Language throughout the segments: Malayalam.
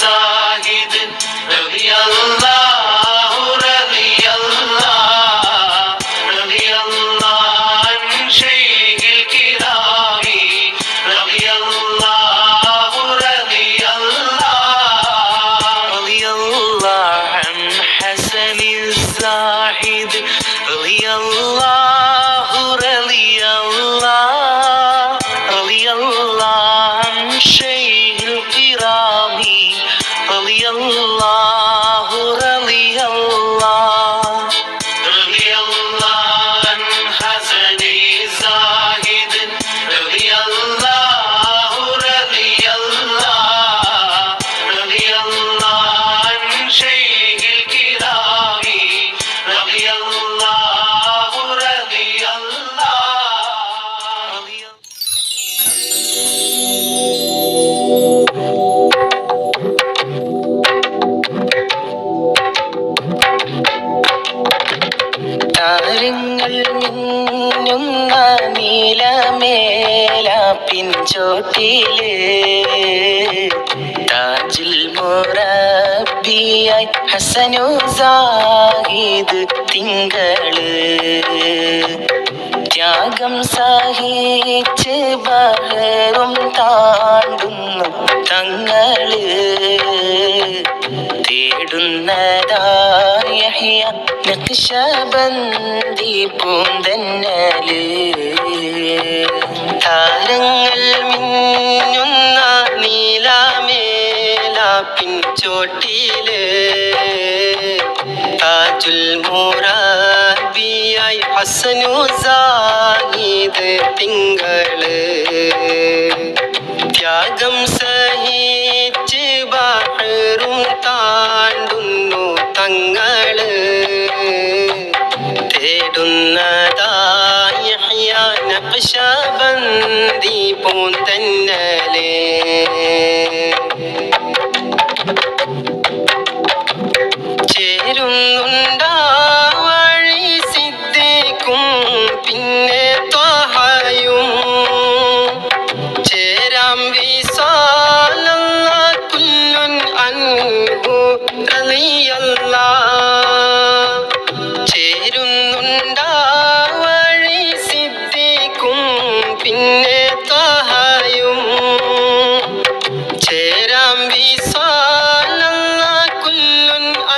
Zahid'in radıyallahu Allah താരങ്ങൾ മിന്നുന്ന നീലമേല പിഞ്ചോട്ടിൽ താജിൽ മുറബിയായി ഹസനു സാഹിദ് തിങ്കൾ. ത്യാഗം സഹിച്ച് ബഹറും താണ്ടുന്നു തങ്ങൾ. തേടുന്നതായ നക്ഷബന്തി പൂന്തന്നൽ. താരങ്ങൾ ഹസനു സാഹിദ് തിങ്കൾ. നക്ഷബന്തി പൂന്തന്നലേ. ചേരുന്നുണ്ടാ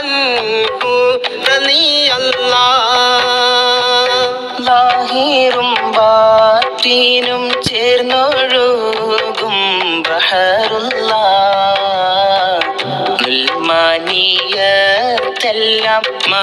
കുല്ലുൻ അൻഹു റളിയല്ല ലാഹിറും ബാത്തിനും ചേർന്നൊഴുകും ബഹറുള്ള മുൽമാനിയത്തെല്ലാം